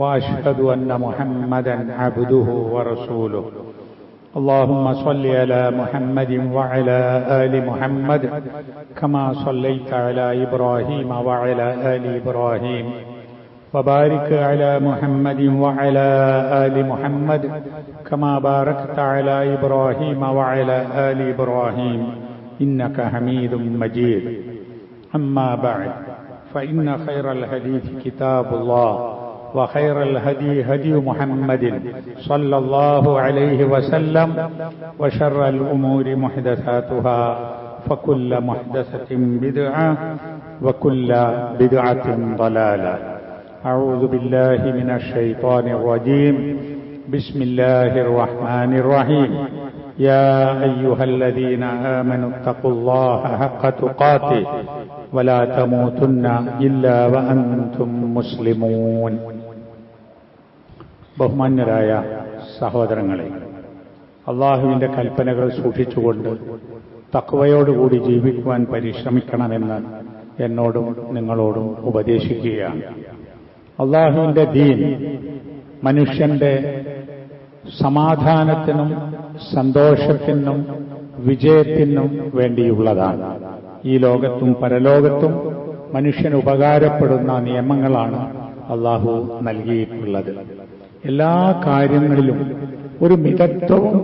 وأشهد أن محمدا عبده ورسوله. اللهم صل على محمد وعلى آل محمد كما صليت على إبراهيم وعلى آل إبراهيم. وبارك على محمد وعلى آل محمد كما باركت على إبراهيم وعلى آل إبراهيم. إنك حميد مجيد. أما بعد فإن خير الحديث كتاب الله. وخير الهدي هدي محمد صلى الله عليه وسلم وشر الأمور محدثاتها فكل محدثة بدعة وكل بدعة ضلالة. أعوذ بالله من الشيطان الرجيم. بسم الله الرحمن الرحيم. يا أيها الذين آمنوا اتقوا الله حق تقاته ولا تموتن إلا وأنتم مسلمون ബഹുമാന്യരായ സഹോദരങ്ങളെ അള്ളാഹുവിന്റെ കൽപ്പനകൾ സൂക്ഷിച്ചുകൊണ്ട് തക്വയോടുകൂടി ജീവിക്കുവാൻ പരിശ്രമിക്കണമെന്ന് എന്നോടും നിങ്ങളോടും ഉപദേശിക്കുകയാണ് അള്ളാഹുവിന്റെ ദീൻ മനുഷ്യന്റെ സമാധാനത്തിനും സന്തോഷത്തിനും വിജയത്തിനും വേണ്ടിയുള്ളതാണ്. ഈ ലോകത്തും പരലോകത്തും മനുഷ്യന് ഉപകാരപ്പെടുന്ന നിയമങ്ങളാണ് അള്ളാഹു നൽകിയിട്ടുള്ളത്. എല്ലാ കാര്യങ്ങളിലും ഒരു മിതത്വവും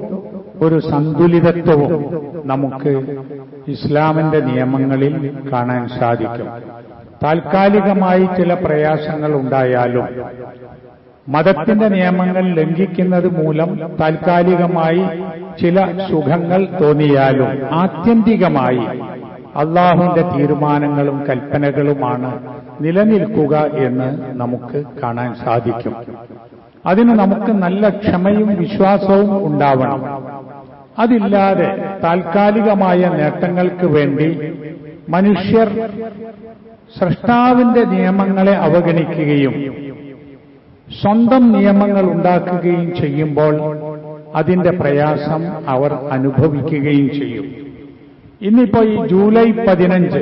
ഒരു സന്തുലിതത്വവും നമുക്ക് ഇസ്ലാമിന്റെ നിയമങ്ങളിൽ കാണാൻ സാധിക്കും. താൽക്കാലികമായി ചില പ്രയാസങ്ങൾ ഉണ്ടായാലും മതത്തിന്റെ നിയമങ്ങൾ ലംഘിക്കുന്നത് മൂലം താൽക്കാലികമായി ചില സുഖങ്ങൾ തോന്നിയാലും ആത്യന്തികമായി അള്ളാഹുവിന്റെ തീരുമാനങ്ങളും കൽപ്പനകളുമാണ് നിലനിൽക്കുക എന്ന് നമുക്ക് കാണാൻ സാധിക്കും. അതിന് നമുക്ക് നല്ല ക്ഷമയും വിശ്വാസവും ഉണ്ടാവണം. അതില്ലാതെ താൽക്കാലികമായ നേട്ടങ്ങൾക്ക് വേണ്ടി മനുഷ്യർ സൃഷ്ടാവിന്റെ നിയമങ്ങളെ അവഗണിക്കുകയും സ്വന്തം നിയമങ്ങൾ ഉണ്ടാക്കുകയും ചെയ്യുമ്പോൾ അതിന്റെ പ്രയാസം അവർ അനുഭവിക്കുകയും ചെയ്യും. ഇന്നിപ്പോ ഈ ജൂലൈ പതിനഞ്ച്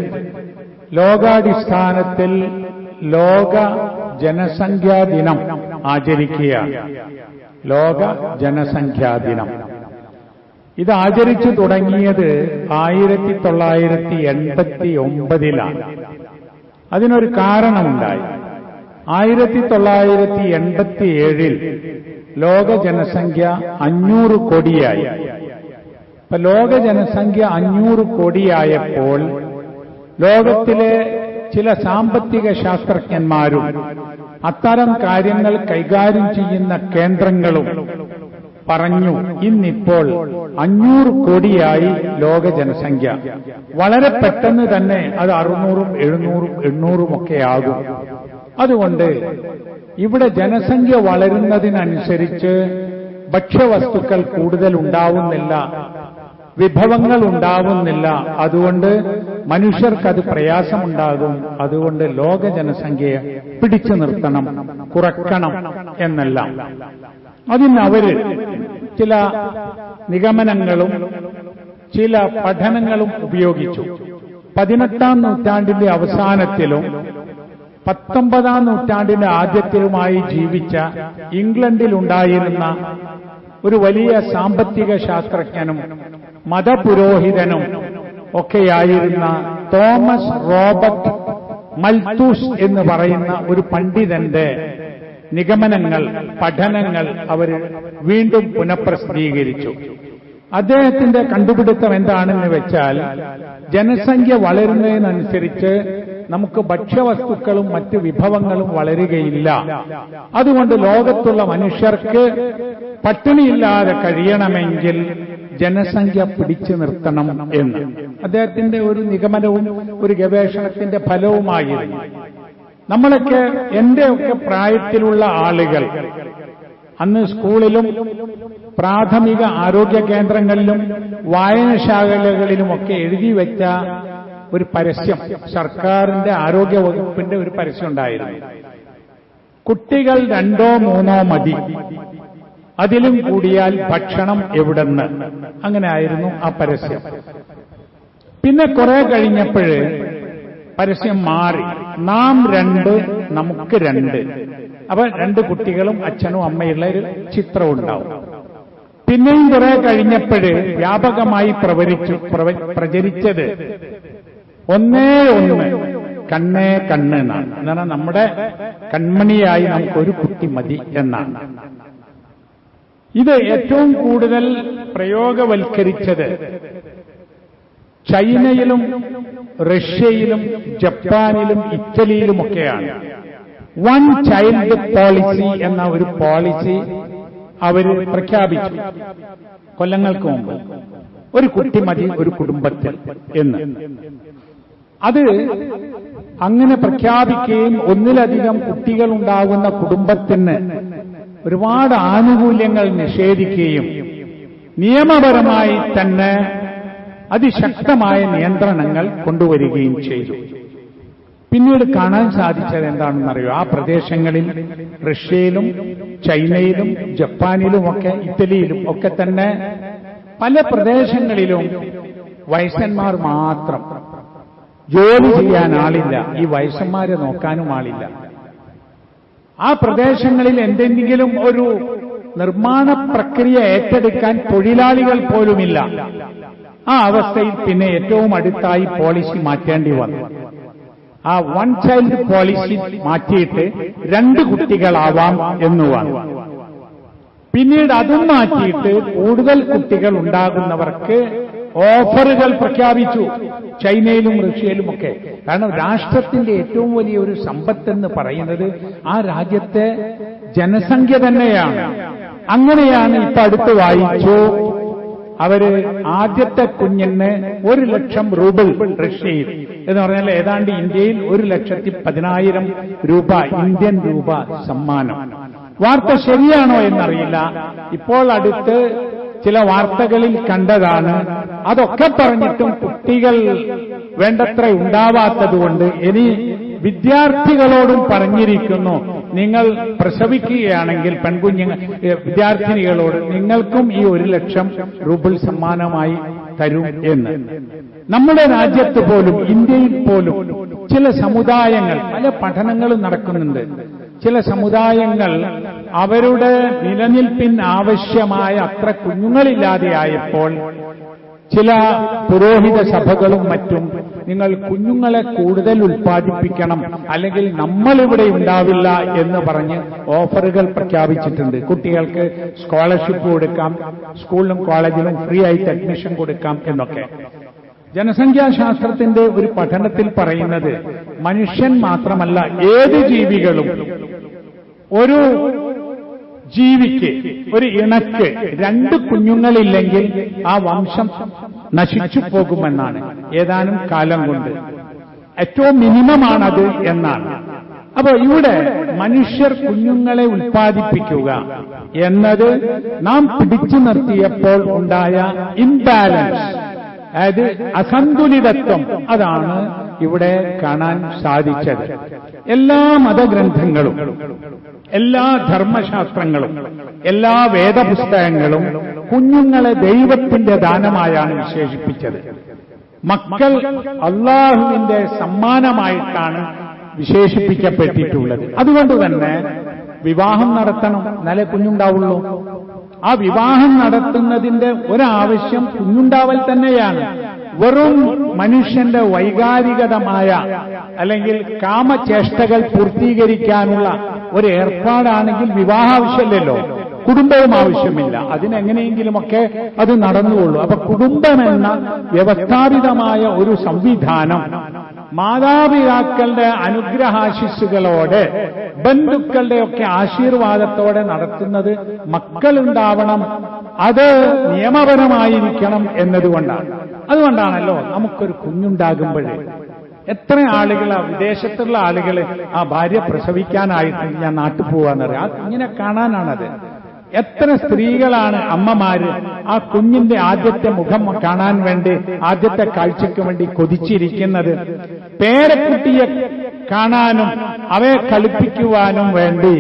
ലോകാടിസ്ഥാനത്തിൽ ലോക ജനസംഖ്യാ ദിനം ആചരിക്കുകയാണ്. ലോക ജനസംഖ്യാ ദിനം. ഇത് ആചരിച്ചു തുടങ്ങിയത് ആയിരത്തി തൊള്ളായിരത്തി എൺപത്തി ഒമ്പതിലാണ് അതിനൊരു കാരണമുണ്ടായി. ആയിരത്തി തൊള്ളായിരത്തി എൺപത്തി ഏഴിൽ ലോക ജനസംഖ്യ അഞ്ഞൂറ് കോടിയായി. ഇപ്പൊ ലോക ജനസംഖ്യ അഞ്ഞൂറ് കോടിയായപ്പോൾ ലോകത്തിലെ ചില സാമ്പത്തിക ശാസ്ത്രജ്ഞന്മാരും അത്തരം കാര്യങ്ങൾ കൈകാര്യം ചെയ്യുന്ന കേന്ദ്രങ്ങളും പറഞ്ഞു ഇന്നിപ്പോൾ അഞ്ഞൂറ് കോടിയായി ലോക ജനസംഖ്യ വളരെ പെട്ടെന്ന് തന്നെ അത് അറുന്നൂറും എഴുന്നൂറും എണ്ണൂറും ഒക്കെ ആകും. അതുകൊണ്ട് ഇവിടെ ജനസംഖ്യ വളരുന്നതിനനുസരിച്ച് ഭക്ഷ്യവസ്തുക്കൾ കൂടുതൽ ഉണ്ടാവുന്നില്ല വിഭവങ്ങൾ ഉണ്ടാവുന്നില്ല. അതുകൊണ്ട് മനുഷ്യർക്കത് പ്രയാസമുണ്ടാകും. അതുകൊണ്ട് ലോക ജനസംഖ്യയെ പിടിച്ചു നിർത്തണം കുറക്കണം എന്നല്ല. അതിന് അവർ ചില നിഗമനങ്ങളും ചില പഠനങ്ങളും ഉപയോഗിച്ചു. പതിനെട്ടാം നൂറ്റാണ്ടിന്റെ അവസാനത്തിലും പത്തൊമ്പതാം നൂറ്റാണ്ടിന്റെ ആദ്യത്തിലുമായി ജീവിച്ച ഇംഗ്ലണ്ടിലുണ്ടായിരുന്ന ഒരു വലിയ സാമ്പത്തിക ശാസ്ത്രജ്ഞനും മതപുരോഹിതനും ഒക്കെയായിരുന്ന തോമസ് റോബർട്ട് മൽത്തൂസ് എന്ന് പറയുന്ന ഒരു പണ്ഡിതന്റെ നിഗമനങ്ങൾ പഠനങ്ങൾ അവർ വീണ്ടും പുനഃപ്രസിദ്ധീകരിച്ചു. അദ്ദേഹത്തിന്റെ കണ്ടുപിടുത്തം എന്താണെന്ന് വെച്ചാൽ ജനസംഖ്യ വളരുന്നതിനനുസരിച്ച് നമുക്ക് ഭക്ഷ്യവസ്തുക്കളും മറ്റ് വിഭവങ്ങളും വളരുകയില്ല. അതുകൊണ്ട് ലോകത്തുള്ള മനുഷ്യർക്ക് പട്ടിണിയില്ലാതെ കഴിയണമെങ്കിൽ ജനസംഖ്യ പിടിച്ചു നിർത്തണം എന്ന്. അദ്ദേഹത്തിന്റെ ഒരു നിഗമനവും ഒരു ഗവേഷണത്തിന്റെ ഫലവുമായിരുന്നു. നമ്മളൊക്കെ എന്റെയൊക്കെ പ്രായത്തിലുള്ള ആളുകൾ അന്ന് സ്കൂളിലും പ്രാഥമിക ആരോഗ്യ കേന്ദ്രങ്ങളിലും വായനശാലകളിലുമൊക്കെ എഴുതി വെച്ച ഒരു പരസ്യം സർക്കാരിന്റെ ആരോഗ്യ വകുപ്പിന്റെ ഒരു പരസ്യം ഉണ്ടായിരുന്നു. കുട്ടികൾ രണ്ടോ മൂന്നോ മതി. അതിലും കൂടിയാൽ ഭക്ഷണം എവിടെന്ന്. അങ്ങനെ ആയിരുന്നു ആ പരസ്യം. പിന്നെ കുറെ കഴിഞ്ഞപ്പോഴ് പരസ്യം മാറി. നാം രണ്ട് നമുക്ക് രണ്ട്. അപ്പൊ രണ്ട് കുട്ടികളും അച്ഛനും അമ്മയുള്ള ഒരു ചിത്രം ഉണ്ടാവും. പിന്നെയും കുറെ കഴിഞ്ഞപ്പോഴ് വ്യാപകമായി പ്രവരിച്ചു പ്രവ- പ്രചരിച്ചത് ഒന്നേ ഒന്ന് കണ്ണേ കണ്ണ് എന്നാണ്. എന്നാണ് നമ്മുടെ കൺമണിയായി നമുക്കൊരു കുട്ടി മതി എന്നാണ്. ഇത് ഏറ്റവും കൂടുതൽ പ്രയോഗവൽക്കരിച്ചത് ചൈനയിലും റഷ്യയിലും ജപ്പാനിലും ഇറ്റലിയിലുമൊക്കെയാണ്. വൺ ചൈൽഡ് പോളിസി എന്ന ഒരു പോളിസി അവർ പ്രഖ്യാപിച്ചു. കൊല്ലങ്ങൾക്ക് മുമ്പ്. ഒരു കുട്ടി മതി ഒരു കുടുംബത്തിൽ എന്ന്. അത് അങ്ങനെ പ്രഖ്യാപിക്കുകയും ഒന്നിലധികം കുട്ടികൾ ഉണ്ടാകുന്ന കുടുംബത്തിന് ഒരുപാട് ആനുകൂല്യങ്ങൾ നിഷേധിക്കുകയും നിയമപരമായി തന്നെ അതിശക്തമായ നിയന്ത്രണങ്ങൾ കൊണ്ടുവരികയും ചെയ്തു. പിന്നീട് കാണാൻ സാധിച്ചത് എന്താണെന്നറിയോ? ആ പ്രദേശങ്ങളിൽ റഷ്യയിലും ചൈനയിലും ജപ്പാനിലും ഒക്കെ ഇറ്റലിയിലും ഒക്കെ തന്നെ പല പ്രദേശങ്ങളിലും വയസ്സന്മാർ മാത്രം ജോലി ചെയ്യാൻ ആളില്ല. ഈ വയസ്സന്മാരെ നോക്കാനും ആളില്ല. ആ പ്രദേശങ്ങളിൽ എന്തെങ്കിലും ഒരു നിർമ്മാണ പ്രക്രിയ ഏറ്റെടുക്കാൻ തൊഴിലാളികൾ പോലുമില്ല. ആ അവസ്ഥയിൽ പിന്നെ ഏറ്റവും അടുത്തായി പോളിസി മാറ്റേണ്ടി വന്നു. ആ വൺ ചൈൽഡ് പോളിസി മാറ്റിയിട്ട് രണ്ട് കുട്ടികളാവാം എന്ന് വന്നു. പിന്നീട് അതും മാറ്റിയിട്ട് കൂടുതൽ കുട്ടികൾ ഉണ്ടാകുന്നവർക്ക് ഓഫറുകൾ പ്രഖ്യാപിച്ചു. ചൈനയിലും റഷ്യയിലും ഒക്കെ. കാരണം രാഷ്ട്രത്തിന്റെ ഏറ്റവും വലിയ ഒരു സമ്പത്ത് എന്ന് പറയുന്നത് ആ രാജ്യത്തെ ജനസംഖ്യ തന്നെയാണ്. അങ്ങനെയാണ് ഇപ്പൊ അടുത്ത് വായിച്ചു അവർ ആദ്യത്തെ കുഞ്ഞിന് ഒരു ലക്ഷം റൂബിൾ റഷ്യയിൽ എന്ന് പറഞ്ഞാൽ ഏതാണ്ട് ഇന്ത്യയിൽ ഒരു ലക്ഷത്തി പതിനായിരം രൂപ ഇന്ത്യൻ രൂപ സമ്മാനം. വാർത്ത ശരിയാണോ എന്നറിയില്ല. ഇപ്പോൾ അടുത്ത് ചില വാർത്തകളിൽ കണ്ടതാണ്. അതൊക്കെ പറഞ്ഞിട്ടും കുട്ടികൾ വേണ്ടത്ര ഉണ്ടാവാത്തതുകൊണ്ട് ഇനി വിദ്യാർത്ഥികളോടും പറഞ്ഞിരിക്കുന്നു. നിങ്ങൾ പ്രസവിക്കുകയാണെങ്കിൽ പെൺകുഞ്ഞുങ്ങൾ വിദ്യാർത്ഥിനികളോട് നിങ്ങൾക്കും ഈ ഒരു ലക്ഷം റൂബിൾ സമ്മാനമായി തരും എന്ന്. നമ്മുടെ രാജ്യത്ത് പോലും ഇന്ത്യയിൽ പോലും ചില സമുദായങ്ങൾ പല പഠനങ്ങളും നടക്കുന്നുണ്ട്. ചില സമുദായങ്ങൾ അവരുടെ നിലനിൽപ്പിന് ആവശ്യമായ അത്ര കുഞ്ഞുങ്ങളില്ലാതെയായപ്പോൾ ചില പുരോഹിത സഭകളും മറ്റും നിങ്ങൾ കുഞ്ഞുങ്ങളെ കൂടുതൽ ഉൽപ്പാദിപ്പിക്കണം അല്ലെങ്കിൽ നമ്മളിവിടെ ഉണ്ടാവില്ല എന്ന് പറഞ്ഞ് ഓഫറുകൾ പ്രഖ്യാപിച്ചിട്ടുണ്ട്. കുട്ടികൾക്ക് സ്കോളർഷിപ്പ് കൊടുക്കാം സ്കൂളിലും കോളേജിലും ഫ്രീ ആയിട്ട് അഡ്മിഷൻ കൊടുക്കാം എന്നൊക്കെ. ജനസംഖ്യാശാസ്ത്രത്തിന്റെ ഒരു പഠനത്തിൽ പറയുന്നത് മനുഷ്യൻ മാത്രമല്ല ഏത് ജീവികളും. ഒരു ജീവിക്ക്. ഒരു ഇണക്ക് രണ്ട് കുഞ്ഞുങ്ങളില്ലെങ്കിൽ ആ വംശം നശിച്ചു പോകുമെന്നാണ്. ഏതാനും കാലം കൊണ്ട്. ഏറ്റവും മിനിമമാണത് എന്നാണ്. അപ്പൊ ഇവിടെ മനുഷ്യർ കുഞ്ഞുങ്ങളെ ഉൽപ്പാദിപ്പിക്കുക എന്നത് നാം പിടിച്ചു നിർത്തിയപ്പോൾ ഉണ്ടായ ഇംബാലൻസ് അതായത് അസന്തുലിതത്വം. അതാണ് ഇവിടെ കാണാൻ സാധിച്ചത്. എല്ലാ മതഗ്രന്ഥങ്ങളും എല്ലാ ധർമ്മശാസ്ത്രങ്ങളും എല്ലാ വേദപുസ്തകങ്ങളും കുഞ്ഞുങ്ങളെ ദൈവത്തിന്റെ ദാനമായാണ് വിശേഷിപ്പിച്ചത്. മക്കൾ അള്ളാഹുവിന്റെ സമ്മാനമായിട്ടാണ് വിശേഷിപ്പിക്കപ്പെട്ടിട്ടുള്ളത്. അതുകൊണ്ട് തന്നെ വിവാഹം നടത്തണം. നല്ല കുഞ്ഞുണ്ടാവുള്ളൂ. ആ വിവാഹം നടത്തുന്നതിന്റെ ഒരാവശ്യം കുഞ്ഞുണ്ടാവൽ തന്നെയാണ്. വെറും മനുഷ്യന്റെ വൈകാരികതമായ അല്ലെങ്കിൽ കാമചേഷ്ടകൾ പൂർത്തീകരിക്കാനുള്ള ഒരു ഏർപ്പാടാണെങ്കിൽ വിവാഹ ആവശ്യമില്ലല്ലോ. കുടുംബവും ആവശ്യമില്ല. അതിനെങ്ങനെയെങ്കിലുമൊക്കെ അത് നടന്നുകൊള്ളൂ. അപ്പൊ കുടുംബമെന്ന വ്യവസ്ഥാപിതമായ ഒരു സംവിധാനം മാതാപിതാക്കളുടെ അനുഗ്രഹാശിസ്സുകളോടെ ബന്ധുക്കളുടെയൊക്കെ ആശീർവാദത്തോടെ നടത്തുന്നത് മക്കളുണ്ടാവണം. അത് നിയമപരമായിരിക്കണം എന്നതുകൊണ്ടാണ്. അതുകൊണ്ടാണല്ലോ നമുക്കൊരു കുഞ്ഞുണ്ടാകുമ്പോഴേ എത്ര ആളുകൾ ആ വിദേശത്തുള്ള ആളുകൾ ആ ഭാര്യ പ്രസവിക്കാനായിട്ട് ഞാൻ നാട്ടിൽ പോവാന്നറിയാം. ആ കാണാനാണത്. എത്ര സ്ത്രീകളാണ് അമ്മമാര് ആ കുഞ്ഞിന്റെ ആദ്യത്തെ മുഖം കാണാൻ വേണ്ടി ആദ്യത്തെ കാഴ്ചയ്ക്ക് വേണ്ടി കൊതിച്ചിരിക്കുന്നത്. പേരക്കുട്ടിയെ കാണാനും അവയെ കളിപ്പിക്കുവാനും വേണ്ടി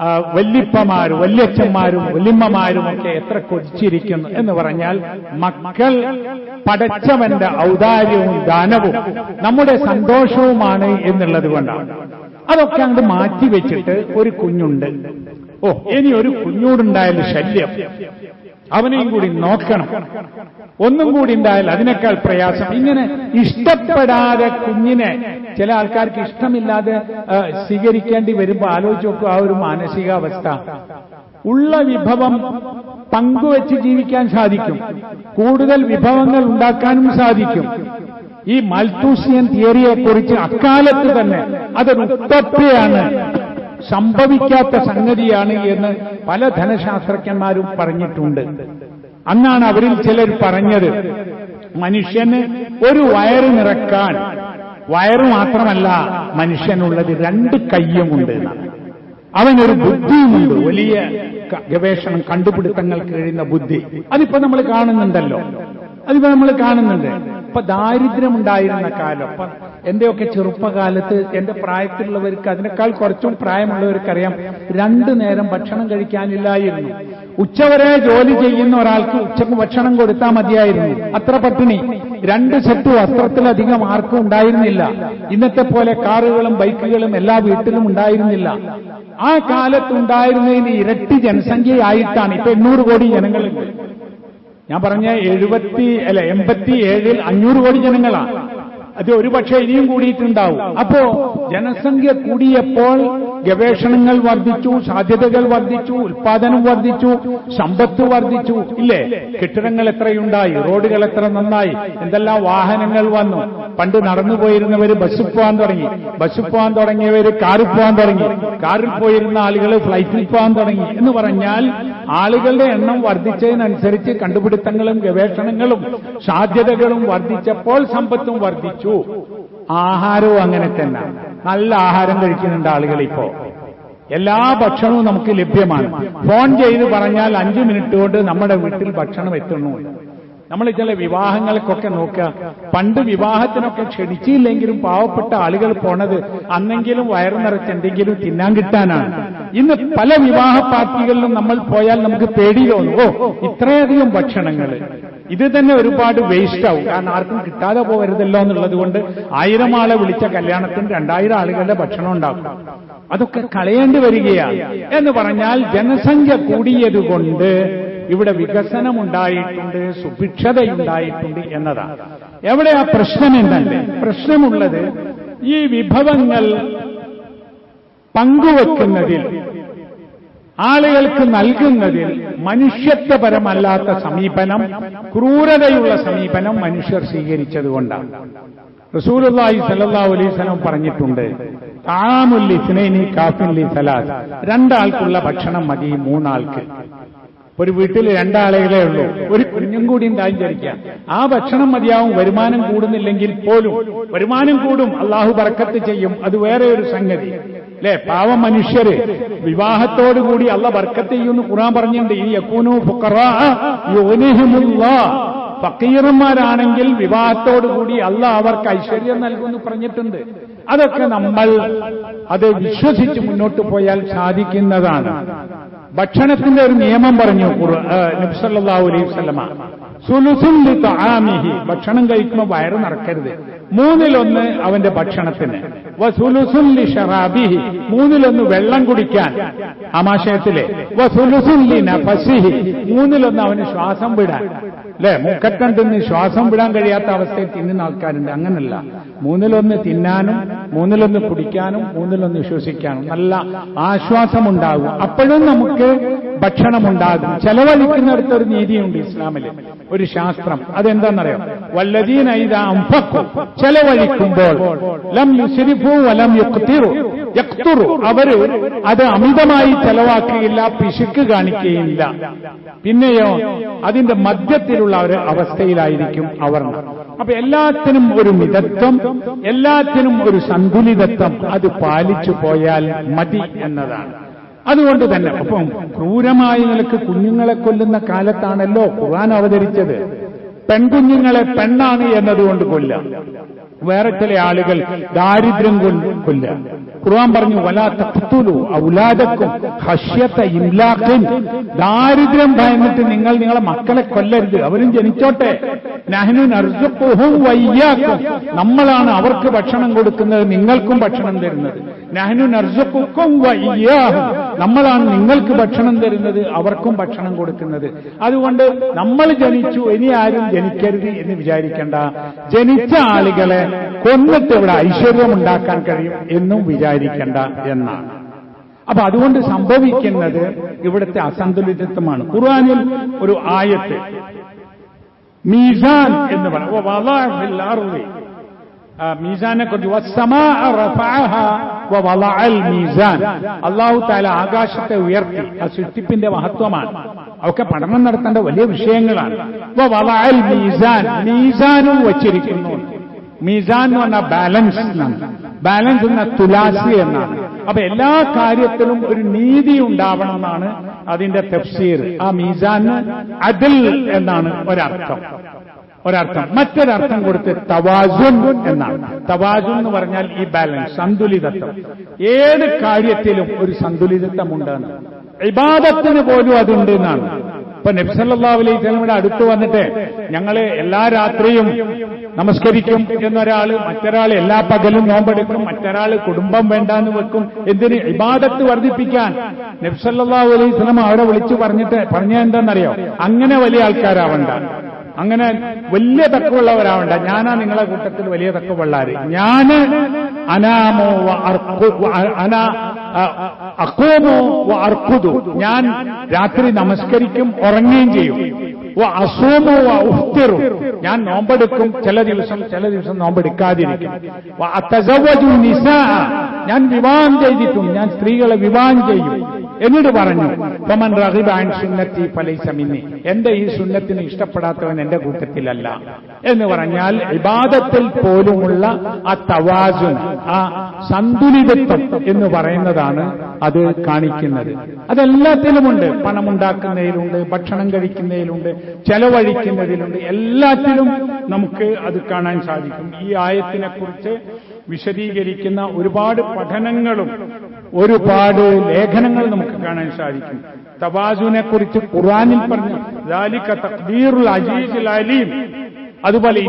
ആ, വല്യപ്പമാരും വല്യച്ഛന്മാരും വല്യമ്മമാരും ഒക്കെ എത്ര കൊതിച്ചിരിക്കുന്നു എന്ന് പറഞ്ഞാൽ മക്കൾ പടച്ചവന്റെ ഔദാര്യവും ദാനവും നമ്മുടെ സന്തോഷവുമാണ് എന്നുള്ളത് കൊണ്ടാണ്. അതൊക്കെ അങ്ങ് മാറ്റിവെച്ചിട്ട് ഒരു കുഞ്ഞുണ്ട്. ഓ ഇനി ഒരു കുഞ്ഞൂടുണ്ടായാലും ശല്യം. അവനെയും കൂടി നോക്കണം. ഒന്നും കൂടി ഉണ്ടായാൽ അതിനേക്കാൾ പ്രയാസം. ഇങ്ങനെ ഇഷ്ടപ്പെടാതെ കുഞ്ഞിനെ ചില ആൾക്കാർക്ക് ഇഷ്ടമില്ലാതെ സ്വീകരിക്കേണ്ടി വരുമ്പോൾ ആലോചിച്ച് നോക്കുക ആ ഒരു മാനസികാവസ്ഥ. ഉള്ള വിഭവം പങ്കുവെച്ച് ജീവിക്കാൻ സാധിക്കും. കൂടുതൽ വിഭവങ്ങൾ ഉണ്ടാക്കാനും സാധിക്കും. ഈ മൾട്ടൂസിയൻ തിയറിയെക്കുറിച്ച് അക്കാലത്ത് തന്നെ അതൊരു ഉത്തപ്തിയാണ് സംഭവിക്കാത്ത സംഗതിയാണ് എന്ന് പല ധനശാസ്ത്രജ്ഞന്മാരും പറഞ്ഞിട്ടുണ്ട്. അന്നാണ് അവരിൽ ചിലർ പറഞ്ഞത് മനുഷ്യന് ഒരു വയറ് നിറക്കാൻ വയറ് മാത്രമല്ല മനുഷ്യനുള്ളത് രണ്ട് കയ്യുമുണ്ട് എന്നാണ്. അവനൊരു ബുദ്ധിയുമുണ്ട് വലിയ ഗവേഷണം കണ്ടുപിടുത്തങ്ങൾ കഴിയുന്ന ബുദ്ധി. അതിപ്പോ നമ്മൾ കാണുന്നുണ്ടല്ലോ. അതിപ്പോ നമ്മൾ കാണുന്നുണ്ട്. ഇപ്പൊ ദാരിദ്ര്യമുണ്ടായിരുന്ന കാലം. അപ്പൊ എന്റെയൊക്കെ ചെറുപ്പകാലത്ത് എന്റെ പ്രായത്തിലുള്ളവർക്ക് അതിനേക്കാൾ കുറച്ചും പ്രായമുള്ളവർക്കറിയാം. രണ്ടു നേരം ഭക്ഷണം കഴിക്കാനില്ലായിരുന്നു ഉച്ചവരെ ജോലി ചെയ്യുന്ന ഒരാൾക്ക് ഉച്ചയ്ക്ക് ഭക്ഷണം കൊടുത്താൽ മതിയായിരുന്നു. അത്ര പട്ടിണി. രണ്ട് സെറ്റ് വസ്ത്രത്തിലധികം ആർക്കും ഉണ്ടായിരുന്നില്ല. ഇന്നത്തെ പോലെ കാറുകളും ബൈക്കുകളും എല്ലാ വീട്ടിലും ഉണ്ടായിരുന്നില്ല. ആ കാലത്തുണ്ടായിരുന്നതിന് ഇരട്ടി ജനസംഖ്യയായിട്ടാണ്. ഇപ്പൊ എണ്ണൂറ് കോടി ജനങ്ങളുണ്ട്. ഞാൻ പറഞ്ഞ എഴുപത്തി അല്ല എൺപത്തി ഏഴിൽ അഞ്ഞൂറ് കോടി ജനങ്ങളാണ് അത് ഒരുപക്ഷെ ഇനിയും കൂടിയിട്ടുണ്ടാവും. അപ്പോ ജനസംഖ്യ കൂടിയപ്പോൾ ഗവേഷണങ്ങൾ വർദ്ധിച്ചു സാധ്യതകൾ വർദ്ധിച്ചു ഉൽപാദനം വർദ്ധിച്ചു സമ്പത്ത് വർദ്ധിച്ചു. ഇല്ലേ? കെട്ടിടങ്ങൾ എത്രയുണ്ടായി? റോഡുകൾ എത്ര നന്നായി? എന്തെല്ലാം വാഹനങ്ങൾ വന്നു? പണ്ട് നടന്നു പോയിരുന്നവർ ബസ്സിൽ പോകാൻ തുടങ്ങി. ബസ്സിൽ പോകാൻ തുടങ്ങിയവർ കാറിൽ പോകാൻ തുടങ്ങി. കാറിൽ പോയിരുന്ന ആളുകൾ ഫ്ലൈറ്റിൽ പോകാൻ തുടങ്ങി. എന്ന് പറഞ്ഞാൽ ആളുകളുടെ എണ്ണം വർദ്ധിച്ചതിനനുസരിച്ച് കണ്ടുപിടുത്തങ്ങളും ഗവേഷണങ്ങളും സാധ്യതകളും വർദ്ധിച്ചപ്പോൾ സമ്പത്തും വർദ്ധിച്ചു. ആഹാരവും അങ്ങനെ തന്നെ. നല്ല ആഹാരം കഴിക്കുന്നുണ്ട് ആളുകൾ ഇപ്പോ. എല്ലാ ഭക്ഷണവും നമുക്ക് ലഭ്യമാണ്. ഫോൺ ചെയ്ത് പറഞ്ഞാൽ അഞ്ചു മിനിറ്റ് കൊണ്ട് നമ്മുടെ വീട്ടിൽ ഭക്ഷണം എത്തുന്നു. നമ്മൾ ചില വിവാഹങ്ങൾക്കൊക്കെ നോക്കുക. പണ്ട് വിവാഹത്തിനൊക്കെ ക്ഷണിച്ചില്ലെങ്കിലും പാവപ്പെട്ട ആളുകൾ പോണത് അന്നെങ്കിലും വയറു നിറച്ച് എന്തെങ്കിലും തിന്നാൻ കിട്ടാനാണ്. ഇന്ന് പല വിവാഹ പാർട്ടികളിലും നമ്മൾ പോയാൽ നമുക്ക് പേടി തോന്നും. ഓ ഇത്രയധികം ഭക്ഷണങ്ങൾ. ഇത് തന്നെ ഒരുപാട് വേസ്റ്റ് ആവും. കാരണം ആർക്കും കിട്ടാതെ പോകരുതല്ലോ എന്നുള്ളത് കൊണ്ട് ആയിരം ആളെ വിളിച്ച കല്യാണത്തിന് രണ്ടായിരം ആളുകളുടെ ഭക്ഷണം ഉണ്ടാകും അതൊക്കെ കളയേണ്ടി വരികയാണ്. എന്ന് പറഞ്ഞാൽ ജനസംഖ്യ കൂടിയതുകൊണ്ട് ഇവിടെ വികസനമുണ്ടായിട്ടുണ്ട് സുഭിക്ഷതയുണ്ടായിട്ടുണ്ട് എന്നതാണ്. എവിടെ ആ പ്രശ്നം എന്താണ്? പ്രശ്നമുള്ളത് ഈ വിഭവങ്ങൾ പങ്കുവെക്കുന്നതിൽ. ആളുകൾക്ക് നൽകുന്നതിൽ മനുഷ്യത്വപരമല്ലാത്ത സമീപനം ക്രൂരതയുള്ള സമീപനം മനുഷ്യർ സ്വീകരിച്ചതുകൊണ്ടാണ്. റസൂലുള്ളാഹി സല്ലല്ലാഹു അലൈഹി വസല്ലം പറഞ്ഞിട്ടുണ്ട് താമുല്ലി സിനൈനി കാഫിൻലി സലാസ്. രണ്ടാൾക്കുള്ള ഭക്ഷണം മതി മൂന്നാൾക്ക്. ഒരു വീട്ടിൽ രണ്ടാളുകളേ ഉള്ളൂ. ഒരു കുഞ്ഞും കൂടി ഉണ്ടായി വിചാരിക്കുക. ആ ഭക്ഷണം മതിയാവും വരുമാനം കൂടുന്നില്ലെങ്കിൽ പോലും. വരുമാനം കൂടും അള്ളാഹു പറക്കത്ത് ചെയ്യും. അത് വേറെ ഒരു സംഗതി. അല്ലെ? പാവ മനുഷ്യര് വിവാഹത്തോടുകൂടി അല്ല ബർക്കത്ത് ചെയ്യുമെന്ന് ഖുറാൻ പറഞ്ഞിട്ടുണ്ട്. ഈ ഫക്കീറന്മാരാണെങ്കിൽ വിവാഹത്തോടുകൂടി അല്ല അവർക്ക് ഐശ്വര്യം നൽകുമെന്ന് പറഞ്ഞിട്ടുണ്ട്. അതൊക്കെ നമ്മൾ അത് വിശ്വസിച്ച് മുന്നോട്ട് പോയാൽ സാധിക്കുന്നതാണ്. ഭക്ഷണത്തിന്റെ ഒരു നിയമം പറഞ്ഞു നബ്സല്ലാ അലൈഹി സ്വലമ സുലുസുല്ലി താമിഹി ഭക്ഷണം കഴിക്കുമ്പോൾ വയറ് നിറക്കരുത്. മൂന്നിലൊന്ന് അവന്റെ ഭക്ഷണത്തിന്. വസുലുസുല്ലി ഷറാബിഹി. മൂന്നിലൊന്ന് വെള്ളം കുടിക്കാൻ. ആമാശയത്തിലെ വസുലുസുല്ലി നഫസിഹി. മൂന്നിലൊന്ന് അവന് ശ്വാസം വിടാൻ. അല്ലെ? മുക്കറ്റം തിന്ന് ശ്വാസം വിടാൻ കഴിയാത്ത അവസ്ഥയിൽ തിന്നുന്ന ആൾക്കാരുണ്ട്. അങ്ങനല്ല. മൂന്നിലൊന്ന് തിന്നാനും മൂന്നിലൊന്ന് കുടിക്കാനും മൂന്നിലൊന്ന് ശ്വസിക്കാനും നല്ല ആശ്വാസമുണ്ടാകും. അപ്പോഴും നമുക്ക് ഭക്ഷണമുണ്ടാകും. ചെലവഴിക്കുന്നിടത്ത് ഒരു നീതിയുണ്ട് ഇസ്ലാമിൽ ഒരു ശാസ്ത്രം. അതെന്താണെന്നറിയാം വല്ലതീനൈതാം ചെലവഴിക്കുമ്പോൾ ലം യുസിരിഫു വലം യുക്തിറു യക്തുറു. അവർ അത് അമിതമായി ചെലവാക്കുകയില്ല പിശുക്ക് കാണിക്കുകയില്ല. പിന്നെയോ അതിന്റെ മധ്യത്തിലുള്ള ഒരു അവസ്ഥയിലായിരിക്കും അവർ. അപ്പൊ എല്ലാത്തിനും ഒരു മിതത്വം എല്ലാത്തിനും ഒരു സന്തുലിതത്വം. അത് പാലിച്ചു പോയാൽ മതി എന്നതാണ്. അതുകൊണ്ട് തന്നെ അപ്പം ക്രൂരമായ നിലയ്ക്ക് കുഞ്ഞുങ്ങളെ കൊല്ലുന്ന കാലത്താണല്ലോ ഖുർആൻ അവതരിച്ചത്. പെൺകുഞ്ഞുങ്ങളെ പെണ്ണാണ് എന്നതുകൊണ്ട് കൊല്ല വേറെ ചില ആളുകൾ ദാരിദ്ര്യം കൊല്ല. ഖുർആൻ പറഞ്ഞു വലാ തഖ്തുലു ഔലാദക്കും ഹഷ്യത്ത ഇംലാഖിൻ. ദാരിദ്ര്യം ഭയന്നിട്ട് നിങ്ങൾ നിങ്ങളെ മക്കളെ കൊല്ലരുത് അവരും ജനിച്ചോട്ടെ. നഹ്നു വയ്യാക്കും. നമ്മളാണ് അവർക്ക് ഭക്ഷണം കൊടുക്കുന്നത് നിങ്ങൾക്കും ഭക്ഷണം തരുന്നത്. നഹ്നു നർസുക്കും നമ്മളാണ് നിങ്ങൾക്ക് ഭക്ഷണം തരുന്നത് അവർക്കും ഭക്ഷണം കൊടുക്കുന്നത്. അതുകൊണ്ട് നമ്മൾ ജനിച്ചു ഇനി ആരും ജനിക്കരുത് എന്ന് വിചാരിക്കേണ്ട. ജനിച്ച ആളുകളെ കൊന്നിട്ട് ഇവിടെ ഐശ്വര്യം ഉണ്ടാക്കാൻ കഴിയും എന്നും വിചാരിക്കേണ്ട എന്നാണ്. അപ്പൊ അതുകൊണ്ട് സംഭവിക്കുന്നത് ഇവിടുത്തെ അസന്തുലിതത്വമാണ്. ഖുർആനിൽ ഒരു ആയത്ത് മീസാൻ എന്ന് പറയും. മീസാനെ കുറിച്ച് അള്ളാഹു താല ആകാശത്തെ ഉയർത്തി. ആ സൃഷ്ടിപ്പിന്റെ മഹത്വമാണ്. അതൊക്കെ പഠനം നടത്തേണ്ട വലിയ വിഷയങ്ങളാണ്. മീസാൻ. മീസാനും വച്ചിരിക്കുന്നു. മീസാൻ എന്ന് പറഞ്ഞാൽ ബാലൻസ് എന്നാണ്. ബാലൻസ് എന്ന തുലാസി എന്നാണ്. അപ്പൊ എല്ലാ കാര്യത്തിലും ഒരു നീതി ഉണ്ടാവണം എന്നാണ് അതിന്റെ തഫ്സീർ. ആ മീസാന് അതിൽ എന്നാണ് ഒരർത്ഥം. ഒരർത്ഥം. മറ്റൊരർത്ഥം കൊടുത്ത് തവാജുൻ എന്നാണ്. തവാജു എന്ന് പറഞ്ഞാൽ ഈ ബാലൻസ് സന്തുലിതത്വം. ഏത് കാര്യത്തിലും ഒരു സന്തുലിതത്വം ഉണ്ടെന്ന് ഇബാദത്തിന് പോലും അതുണ്ട് എന്നാണ്. ഇപ്പൊ നബ്സല്ലാ അലൈഹി സ്വലമിയുടെ അടുത്ത് വന്നിട്ട് ഞങ്ങൾ എല്ലാ രാത്രിയും നമസ്കരിക്കും എന്നൊരാൾ മറ്റൊരാൾ എല്ലാ പകലും നോമ്പെടുക്കും മറ്റൊരാൾ കുടുംബം വേണ്ടാന്ന് വെക്കും. എന്തിന്? ഇബാദത്ത് വർദ്ധിപ്പിക്കാൻ. നബ്സല്ലാ അലൈഹി സ്വലം അവരെ വിളിച്ചു പറഞ്ഞിട്ട് പറഞ്ഞ എന്താണെന്നറിയോ അങ്ങനെ വലിയ ആൾക്കാരാവണ്ട. അങ്ങനെ വലിയ തക്കമുള്ളവരാവണ്ട ഞാനാ നിങ്ങളെ കൂട്ടത്തിൽ വലിയ തക്കമുള്ളാര് ഞാൻ അനാമോ അനാ അക്കോമോ അർക്കുതു ഞാൻ രാത്രി നമസ്കരിക്കും ഉറങ്ങുകയും ചെയ്യും. അസോമോ ഉഫ്തിറു. ഞാൻ നോമ്പെടുക്കും ചില ദിവസം ചില ദിവസം നോമ്പെടുക്കാതിരിക്കും. ഞാൻ വിവാഹം ചെയ്തിട്ടും ഞാൻ സ്ത്രീകളെ വിവാഹം ചെയ്യും. എന്നിട്ട് പറഞ്ഞു പമൻ റഹിബാൻ സുന്നത്തി പലൈസമിന്നി എന്റെ ഈ സുന്നത്തിന് ഇഷ്ടപ്പെടാത്തവൻ എന്റെ കൂട്ടത്തിലല്ല എന്ന് പറഞ്ഞാൽ ഇബാദത്തിൽ പോലുമുള്ള ആ തവാസുൻ ആ സന്തുലിതത്വം എന്ന് പറയുന്നതാണ് അത് കാണിക്കുന്നത്. അതെല്ലാത്തിലുമുണ്ട്. പണമുണ്ടാക്കുന്നതിലുണ്ട് ഭക്ഷണം കഴിക്കുന്നതിലുണ്ട് ചെലവഴിക്കുന്നതിലുണ്ട്. എല്ലാത്തിലും നമുക്ക് അത് കാണാൻ സാധിക്കും. ഈ ആയത്തിനെക്കുറിച്ച് വിശദീകരിക്കുന്ന ഒരുപാട് പഠനങ്ങളും ഒരുപാട് ലേഖനങ്ങൾ നമുക്ക് കാണാൻ സാധിക്കും. തവാസുവിനെ കുറിച്ച് ഖുറാനിൽ പറഞ്ഞു ദാലിക തഖ്ദീറുൽ അജീസുൽ അലീം. അതുപോലെ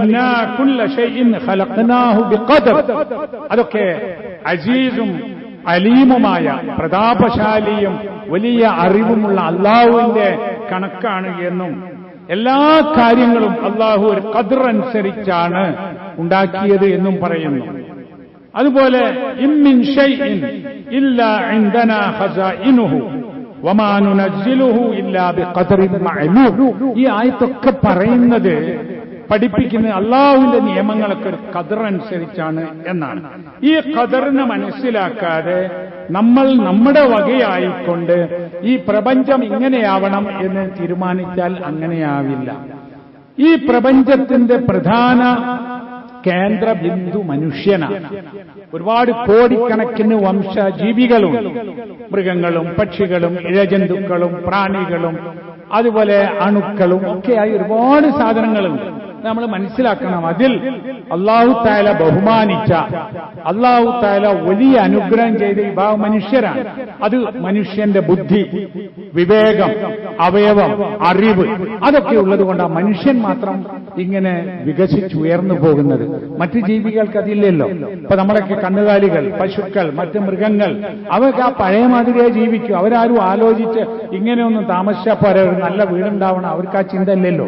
അതൊക്കെ അജീസും അലീമുമായ പ്രതാപശാലിയും വലിയ അറിവുമുള്ള അള്ളാഹുവിന്റെ കണക്കാണ് എന്നും എല്ലാ കാര്യങ്ങളും അള്ളാഹു ഒരു കതിർ അനുസരിച്ചാണ് ഉണ്ടാക്കിയത് എന്നും പറയുന്നു. അതുപോലെ ഈ ആയത്തൊക്കെ പറയുന്നത് പഠിപ്പിക്കുന്ന അള്ളാഹുവിന്റെ നിയമങ്ങളൊക്കെ ഒരു അനുസരിച്ചാണ് എന്നാണ്. ഈ ഖദറിനെ മനസ്സിലാക്കാതെ നമ്മൾ നമ്മുടെ വകയായിക്കൊണ്ട് ഈ പ്രപഞ്ചം ഇങ്ങനെയാവണം എന്ന് തീരുമാനിച്ചാൽ അങ്ങനെയാവില്ല. ഈ പ്രപഞ്ചത്തിന്റെ പ്രധാന കേന്ദ്ര ബിന്ദു മനുഷ്യനാണ് ഒരുപാട് കോടിക്കണക്കിന് വംശജീവികളുണ്ട് മൃഗങ്ങളും പക്ഷികളും ഇഴജന്തുക്കളും പ്രാണികളും അതുപോലെ അണുക്കളും ഒക്കെയായി ഒരുപാട് സാധനങ്ങളുണ്ട്. നമ്മൾ മനസ്സിലാക്കണം. അതിൽ അള്ളാഹു താല ബഹുമാനിച്ച അള്ളാഹു താല വലിയ അനുഗ്രഹം ചെയ്ത വിഭാഗം മനുഷ്യരാണ്. അത് മനുഷ്യന്റെ ബുദ്ധി വിവേകം അവയവം അറിവ് അതൊക്കെ ഉള്ളത് കൊണ്ടാണ് മനുഷ്യൻ മാത്രം ഇങ്ങനെ വികസിച്ചുയർന്നു പോകുന്നത്. മറ്റു ജീവികൾക്ക് അതില്ലല്ലോ ഇപ്പൊ നമ്മളൊക്കെ കന്നുകാലികൾ പശുക്കൾ മറ്റ് മൃഗങ്ങൾ അവർക്ക് ആ പഴയ മാതിരിയെ ജീവിക്കും അവരാരും ആലോചിച്ച് ഇങ്ങനെയൊന്നും താമസിച്ചപ്പോൾ ഒരു നല്ല വീടുണ്ടാവണം. അവർക്ക് ആ ചിന്ത ഇല്ലല്ലോ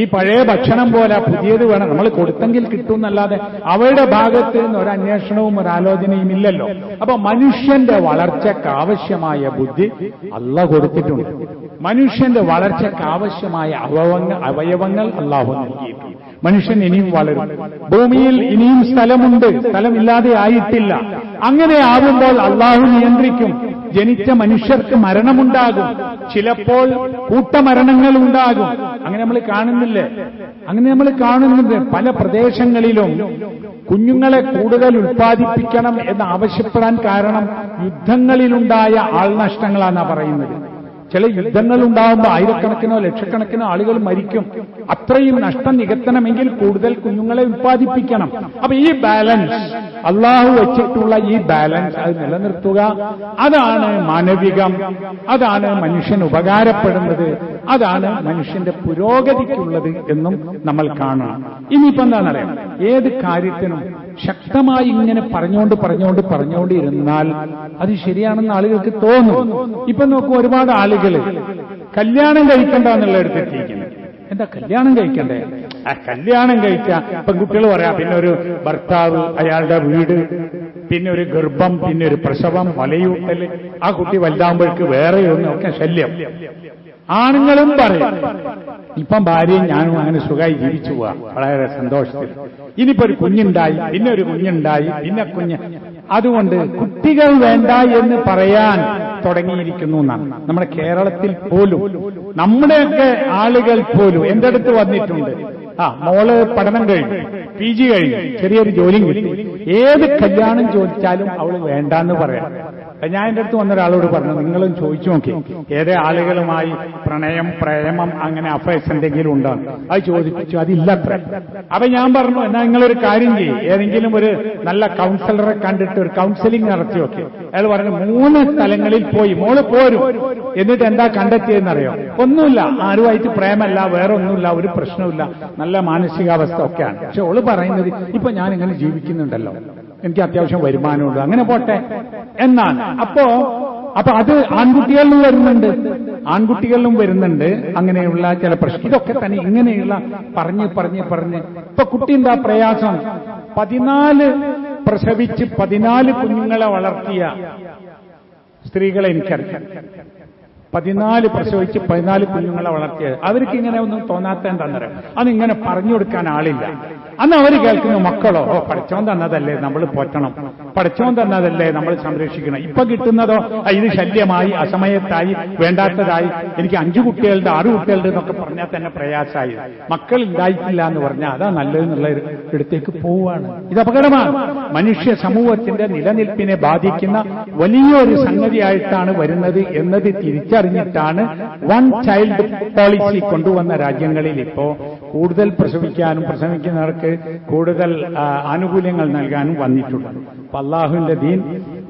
ഈ പഴയ ഭക്ഷണം പോലെ പുതിയത് വേണം. നമ്മൾ കൊടുത്തെങ്കിൽ കിട്ടും എന്നല്ലാതെ അവരുടെ ഭാഗത്ത് നിന്ന് ഒരു അന്വേഷണവും ഒരു ആലോചനയും ഇല്ലല്ലോ. അപ്പൊ മനുഷ്യന്റെ വളർച്ചയ്ക്ക് ആവശ്യമായ ബുദ്ധി അല്ല കൊടുത്തിട്ടുണ്ട്. മനുഷ്യന്റെ വളർച്ചയ്ക്ക് ആവശ്യമായ അവയവങ്ങൾ അള്ളാഹു നൽകിയിട്ടുണ്ട്. മനുഷ്യൻ ഇനിയും വളരും. ഭൂമിയിൽ ഇനിയും സ്ഥലമുണ്ട്. സ്ഥലമില്ലാതെ ആയിട്ടില്ല. അങ്ങനെ ആവുമ്പോൾ അള്ളാഹു നിയന്ത്രിക്കും. ജനിച്ച മനുഷ്യർക്ക് മരണമുണ്ടാകും. ചിലപ്പോൾ കൂട്ടമരണങ്ങൾ ഉണ്ടാകും. അങ്ങനെ നമ്മൾ കാണുന്നില്ലേ? അങ്ങനെ നമ്മൾ കാണുന്നുണ്ട്. പല പ്രദേശങ്ങളിലും കുഞ്ഞുങ്ങളെ കൂടുതൽ ഉൽപ്പാദിപ്പിക്കണം എന്ന് ആവശ്യപ്പെടാൻ കാരണം യുദ്ധങ്ങളിലുണ്ടായ ആൾനഷ്ടങ്ങളാണ് പറയുന്നത്. ചില യുദ്ധങ്ങൾ ഉണ്ടാകുമ്പോൾ ആയിരക്കണക്കിനോ ലക്ഷക്കണക്കിനോ ആളുകൾ മരിക്കും. അത്രയും നഷ്ടം നികത്തണമെങ്കിൽ കൂടുതൽ കുഞ്ഞുങ്ങളെ ഉത്പാദിപ്പിക്കണം അപ്പൊ ഈ ബാലൻസ് അള്ളാഹു വെച്ചിട്ടുള്ള ഈ ബാലൻസ് അത് നിലനിർത്തുക. അതാണ് മാനവികം. അതാണ് മനുഷ്യൻ ഉപകാരപ്പെടുന്നത്. അതാണ് മനുഷ്യന്റെ പുരോഗതിക്കുള്ളത് എന്നും നമ്മൾ കാണണം ഇനിയിപ്പോ എന്താണെന്നറിയാം? ഏത് കാര്യത്തിനും ശക്തമായി ഇങ്ങനെ പറഞ്ഞുകൊണ്ട് പറഞ്ഞുകൊണ്ട് പറഞ്ഞുകൊണ്ട് ഇരുന്നാൽ അത് ശരിയാണെന്ന് ആളുകൾക്ക് തോന്നും. ഇപ്പൊ നോക്കും ഒരുപാട് ആളുകൾ കല്യാണം കഴിക്കണ്ട എന്നുള്ള എടുത്തിട്ടിരിക്കുന്നത് എന്താ കല്യാണം കഴിക്കണ്ടേ? ആ കല്യാണം കഴിച്ച പെൺകുട്ടികൾ പറയാം പിന്നെ ഒരു ഭർത്താവ് അയാളുടെ വീട് പിന്നെ ഒരു ഗർഭം പിന്നെ ഒരു പ്രസവം വലയൂട്ടൽ ആ കുട്ടി വലുതാകുമ്പോഴേക്ക് വേറെ ഒക്കെ ശല്യം. ആണുങ്ങളും പറയും ഇപ്പം ഭാര്യയും ഞാനും അങ്ങനെ സുഖമായി ജീവിച്ചു പോവാ. വളരെ സന്തോഷത്തിൽ. ഇനിയിപ്പോ ഒരു കുഞ്ഞുണ്ടായി പിന്നെ ഒരു കുഞ്ഞുണ്ടായി പിന്നെ കുഞ്ഞ്. അതുകൊണ്ട് കുട്ടികൾ വേണ്ട എന്ന് പറയാൻ തുടങ്ങിയിരിക്കുന്നു എന്നാണ്. നമ്മുടെ കേരളത്തിൽ പോലും നമ്മുടെയൊക്കെ ആളുകൾ പോലും എന്റെ അടുത്ത് വന്നിട്ടുണ്ട്. ആ മോൾ പഠനം കഴിഞ്ഞു പി ജി കഴിഞ്ഞു ചെറിയൊരു ജോലിയും കിട്ടി. ഏത് കല്യാണം ചോദിച്ചാലും അവൾ വേണ്ടാന്ന് പറയാം. ഞാൻ എന്റെ അടുത്ത് വന്നൊരാളോട് പറഞ്ഞു നിങ്ങളും ചോദിച്ചു നോക്കി. ഏതേ ആളുകളുമായി പ്രണയം പ്രേമം അങ്ങനെ അഫയേഴ്സ് എന്തെങ്കിലും ഉണ്ടോ അത് ചോദിപ്പിച്ചു അതില്ലത്ര. അപ്പൊ ഞാൻ പറഞ്ഞു എന്നാ നിങ്ങളൊരു കാര്യം ചെയ്യും. ഏതെങ്കിലും ഒരു നല്ല കൗൺസിലറെ കണ്ടിട്ട് ഒരു കൗൺസിലിംഗ് നടത്തി നോക്കി. അയാൾ പറഞ്ഞു മൂന്ന് സ്ഥലങ്ങളിൽ പോയി. മോൾ പോരും. എന്നിട്ട് എന്താ കണ്ടെത്തിയെന്നറിയോ ഒന്നുമില്ല. ആരുമായിട്ട് പ്രേമല്ല. വേറെ ഒന്നുമില്ല ഒരു പ്രശ്നമില്ല നല്ല മാനസികാവസ്ഥ ഒക്കെയാണ്. പക്ഷെ ഓൾ പറയുന്നത് ഇപ്പൊ ഞാൻ ഇങ്ങനെ ജീവിക്കുന്നുണ്ടല്ലോ. എനിക്ക് അത്യാവശ്യം വരുമാനമുണ്ട്. അങ്ങനെ പോട്ടെ. എന്നാണ്. അപ്പോ അപ്പൊ അത് ആൺകുട്ടികളിലും വരുന്നുണ്ട്. ആൺകുട്ടികളിലും വരുന്നുണ്ട്. അങ്ങനെയുള്ള ചില പ്രശ്നം. ഇതൊക്കെ തന്നെ ഇങ്ങനെയുള്ള പറഞ്ഞ് പറഞ്ഞ് പറഞ്ഞ്. ഇപ്പൊ കുട്ടി എന്താ പ്രയാസം? പതിനാല് പ്രസവിച്ച് പതിനാല് കുഞ്ഞുങ്ങളെ വളർത്തിയ സ്ത്രീകളെ എനിക്കറിയാം. പതിനാല് പ്രസവിച്ച് പതിനാല് കുഞ്ഞുങ്ങളെ വളർത്തിയത്. അവർക്ക് ഇങ്ങനെ ഒന്നും തോന്നാത്ത എന്താണെന്നറിയാം അതിങ്ങനെ പറഞ്ഞു കൊടുക്കാൻ ആളില്ല. അന്ന് അവർ കേൾക്കുന്നു മക്കളോ ഓ പഠിച്ചോൻ തന്നതല്ലേ നമ്മൾ പോറ്റണം. പഠിച്ചോൻ തന്നതല്ലേ നമ്മൾ സംരക്ഷിക്കണം. ഇപ്പൊ കിട്ടുന്നതോ ഇത് ശല്യമായി അസമയത്തായി വേണ്ടാത്തതായി എനിക്ക് അഞ്ചു കുട്ടികളുടെ ആറ് കുട്ടികളുടെ എന്നൊക്കെ പറഞ്ഞാൽ തന്നെ പ്രയാസമായി. മക്കൾ ഉണ്ടായിട്ടില്ല എന്ന് പറഞ്ഞാൽ അതാ നല്ലതെന്നുള്ള ഇടത്തേക്ക് പോവാണ്. ഇത് അപകടമാണ്. മനുഷ്യ സമൂഹത്തിന്റെ നിലനിൽപ്പിനെ ബാധിക്കുന്ന വലിയൊരു സംഗതിയായിട്ടാണ് വരുന്നത് എന്നത് തിരിച്ചറിഞ്ഞിട്ടാണ് വൺ ചൈൽഡ് പോളിസി കൊണ്ടുവന്ന രാജ്യങ്ങളിൽ ഇപ്പോ കൂടുതൽ പ്രസവിക്കാനും പ്രസവിക്കുന്നവർക്ക് കൂടുതൽ ആ, ആനുകൂല്യങ്ങൾ നൽകാനും വന്നിട്ടുണ്ട് അപ്പൊ അള്ളാഹുവിന്റെ ദീൻ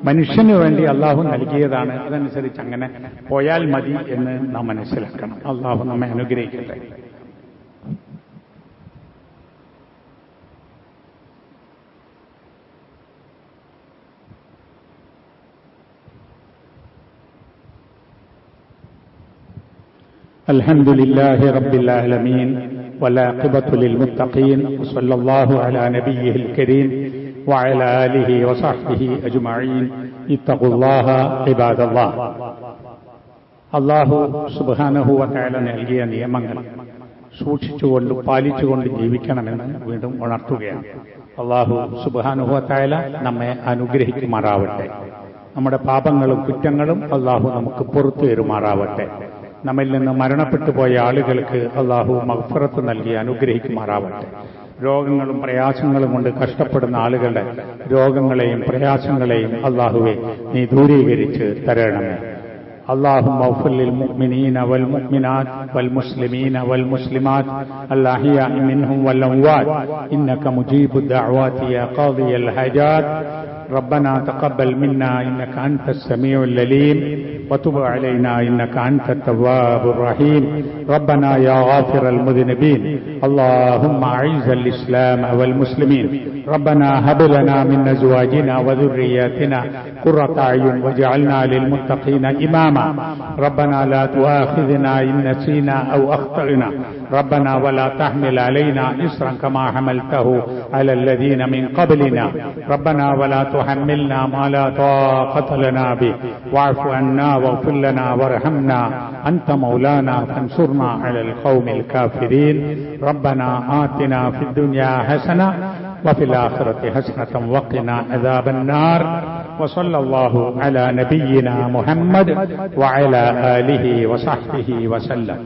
മനുഷ്യന് വേണ്ടി അള്ളാഹു നൽകിയതാണ് അതനുസരിച്ച് അങ്ങനെ പോയാൽ മതി എന്ന് നാം മനസ്സിലാക്കണം അള്ളാഹു നമ്മെ അനുഗ്രഹിക്കട്ടെ الحمد لله رب العالمين والعاقبة للمتقين وصلى الله على نبيه الكريم وعلى آله وصحبه أجمعين اتقوا الله عباد الله അള്ളാഹു സുബാനഹുവല നൽകിയ നിയമങ്ങൾ സൂക്ഷിച്ചുകൊണ്ട് പാലിച്ചുകൊണ്ട് ജീവിക്കണമെന്ന് വീണ്ടും ഉണർത്തുകയാണ് അള്ളാഹു സുബാനുഹത്തായ നമ്മെ അനുഗ്രഹിക്കുമാറാവട്ടെ നമ്മുടെ പാപങ്ങളും കുറ്റങ്ങളും അള്ളാഹു നമുക്ക് പുറത്തു തരുമാറാവട്ടെ നമ്മിൽ നിന്ന് മരണപ്പെട്ടു പോയ ആളുകൾക്ക് അള്ളാഹു മഗ്ഫറത്ത് നൽകി അനുഗ്രഹിക്കുമാറാവട്ടെ രോഗങ്ങളും പ്രയാസങ്ങളും കൊണ്ട് കഷ്ടപ്പെടുന്ന ആളുകളുടെ രോഗങ്ങളെയും പ്രയാസങ്ങളെയും അള്ളാഹുവെ നീ ദൂരീകരിച്ച് തരണമേ اللهم اغفر للمؤمنين والمؤمنات والمسلمين والمسلمات الأحياء منهم والأموات إنك مجيب الدعوات يا قاضي الحاجات ربنا تقبل منا إنك أنت السميع العليم وتب علينا إنك أنت التواب الرحيم. ربنا يا غافر المذنبين. اللهم أعز الإسلام والمسلمين. ربنا هب لنا من أزواجنا وذرياتنا قرة أعين واجعلنا للمتقين إماما. ربنا لا تؤاخذنا إن نسينا أو أخطأنا. ربنا ولا تحمل علينا إصرا كما حملته على الذين من قبلنا. ربنا ولا تحملنا ما لا طاقة لنا به. واعف عنا واغفر لنا وارحمنا. أنت مولانا فانصرنا على القوم الكافرين. ربنا آتنا في الدنيا حسنة وفي الآخرة حسنة وقنا عذاب النار. وصلى الله على نبينا محمد وعلى آله وصحبه وسلم.